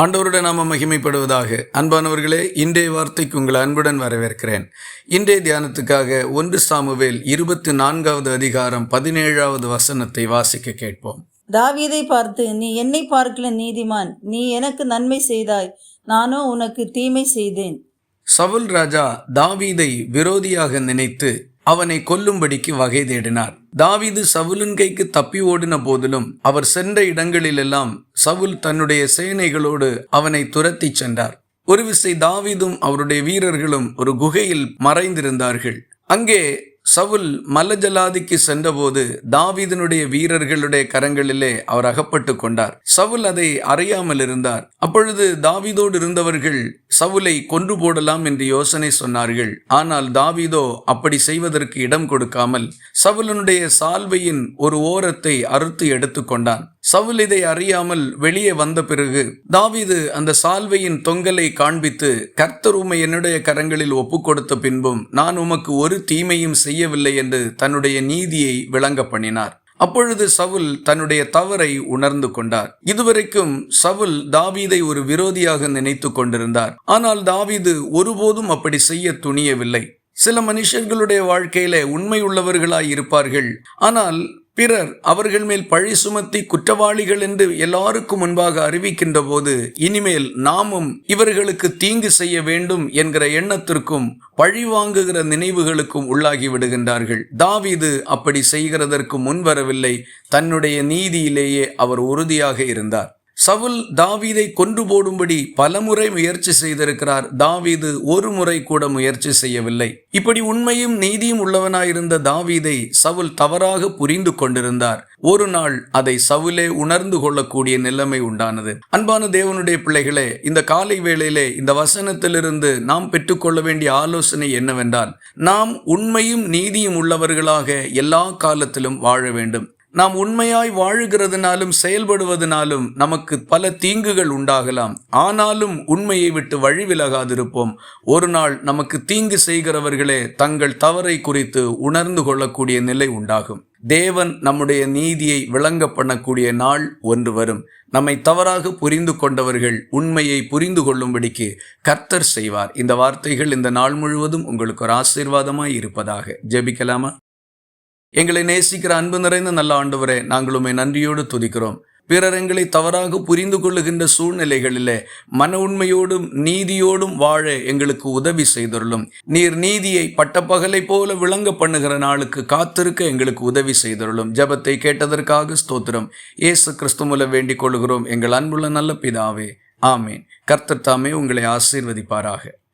ஆண்டவருடைய நாம மகிமைப்படுவதாக. அன்பானவர்களே இன்றைய வார்த்தைக்கு உங்கள் அன்புடன் வரவேற்கிறேன். இன்றைய தியானத்துக்காக ஒன்று சாமுவேல் இருபத்தி நான்காவது அதிகாரம் பதினேழாவது வசனத்தை வாசிக்க கேட்போம். தாவீதை பார்த்து நீ என்னை பார்க்கல நீதிமான் நீ எனக்கு நன்மை செய்தாய் நானோ உனக்கு தீமை செய்தேன். சவுல் ராஜா தாவீதை விரோதியாக நினைத்து அவனை கொல்லும்படிக்கு வகை தேடினார். தாவீது சவுலின் கைக்கு தப்பி ஓடின போதிலும் அவர் சென்ற இடங்களிலெல்லாம் சவுல் தன்னுடைய சேனைகளோடு அவனை துரத்திச் சென்றார். ஒரு விசை தாவீதும் அவருடைய வீரர்களும் ஒரு குகையில் மறைந்திருந்தார்கள். அங்கே சவுல் மல்லஜலாதிக்கு சென்றபோது தாவீதனுடைய வீரர்களுடைய கரங்களிலே அவர் அகப்பட்டு கொண்டார். சவுல் அதை அறியாமல் இருந்தார். அப்பொழுது தாவீதோடு இருந்தவர்கள் சவுலை கொன்று போடலாம் என்று யோசனை சொன்னார்கள். ஆனால் தாவீதோ அப்படி செய்வதற்கு இடம் கொடுக்காமல் சவுலனுடைய சால்வையின் ஒரு ஓரத்தை அறுத்து எடுத்துக்கொண்டான் சவுல் இதை அறியாமல் வெளியே வந்த பிறகு தாவீது அந்த சால்வையின் தொங்கலை காண்பித்து கர்த்தர் உமை என்னுடைய கரங்களில் ஒப்பு கொடுத்த பின்பும் நான் உமக்கு ஒரு தீமையும் செய்யவில்லை என்று தன்னுடைய நீதியை விளங்க பண்ணினார். அப்பொழுது சவுல் தன்னுடைய தவறை உணர்ந்து கொண்டார். இதுவரைக்கும் சவுல் தாவீதை ஒரு விரோதியாக நினைத்து கொண்டிருந்தார். ஆனால் தாவீது ஒருபோதும் அப்படி செய்ய துணியவில்லை. சில மனுஷர்களுடைய வாழ்க்கையில உண்மை உள்ளவர்களாய் இருப்பார்கள் ஆனால் பிறர் அவர்கள் மேல் பழி சுமத்தி குற்றவாளிகள் என்று எல்லாருக்கும் முன்பாக அறிவிக்கின்ற போது இனிமேல் நாமும் இவர்களுக்கு தீங்கு செய்ய வேண்டும் என்கிற எண்ணத்திற்கும் பழி வாங்குகிற நினைவுகளுக்கும் உள்ளாகி விடுகின்றார்கள். தாவீது அப்படி செய்கிறதற்கு முன்வரவில்லை தன்னுடைய நீதியிலேயே அவர் உறுதியாக இருந்தார். சவுல் தாவீதை கொன்று போடும்படி பலமுறை முயற்சி செய்திருக்கிறார். தாவீது ஒரு முறை கூட முயற்சி செய்யவில்லை. இப்படி உண்மையும் நீதியும் உள்ளவனாயிருந்த தாவீதை சவுல் தவறாக புரிந்து கொண்டிருந்தார். ஒரு நாள் அதை சவுலே உணர்ந்து கொள்ளக்கூடிய நிலைமை உண்டானது. அன்பான தேவனுடைய பிள்ளைகளே இந்த காலை வேளையிலே இந்த வசனத்திலிருந்து நாம் பெற்றுக்கொள்ள வேண்டிய ஆலோசனை என்னவென்றால் நாம் உண்மையும் நீதியும் உள்ளவர்களாக எல்லா காலத்திலும் வாழ வேண்டும். நாம் உண்மையாய் வாழுகிறதுனாலும் செயல்படுவதனாலும் நமக்கு பல தீங்குகள் உண்டாகலாம். ஆனாலும் உண்மையை விட்டு வழி விலகாதிருப்போம். ஒரு நாள் நமக்கு தீங்கு செய்கிறவர்களே தங்கள் தவறை குறித்து உணர்ந்து கொள்ளக்கூடிய நிலை உண்டாகும். தேவன் நம்முடைய நீதியை விளங்க பண்ணக்கூடிய நாள் ஒன்று வரும். நம்மை தவறாக புரிந்து கொண்டவர்கள் உண்மையை புரிந்து கொள்ளும்படிக்கு கர்த்தர் செய்வார். இந்த வார்த்தைகள் இந்த நாள் முழுவதும் உங்களுக்கு ஒரு ஆசீர்வாதமாய் இருப்பதாக. ஜெபிக்கலாமா? எங்களை நேசிக்கிற அன்பு நிறைந்த நல்ல ஆண்டவரே நாங்கள் உண்மை நன்றியோடு துதிக்கிறோம். பிறர் எங்களை தவறாக புரிந்து கொள்ளுகின்ற சூழ்நிலைகளிலே மன உண்மையோடும் நீதியோடும் வாழ எங்களுக்கு உதவி செய்தருளும். நீர் நீதியை பட்டப்பகலை போல விளங்க பண்ணுகிற நாளுக்கு காத்திருக்க எங்களுக்கு உதவி செய்தருளும். ஜபத்தை கேட்டதற்காக ஸ்தோத்திரம். இயேசு கிறிஸ்து மூலம் வேண்டிக் கொள்கிறோம். எங்கள் அன்புள்ள நல்ல பிதாவே ஆமேன். கர்த்தர் தாமே உங்களை ஆசீர்வதிப்பாராக.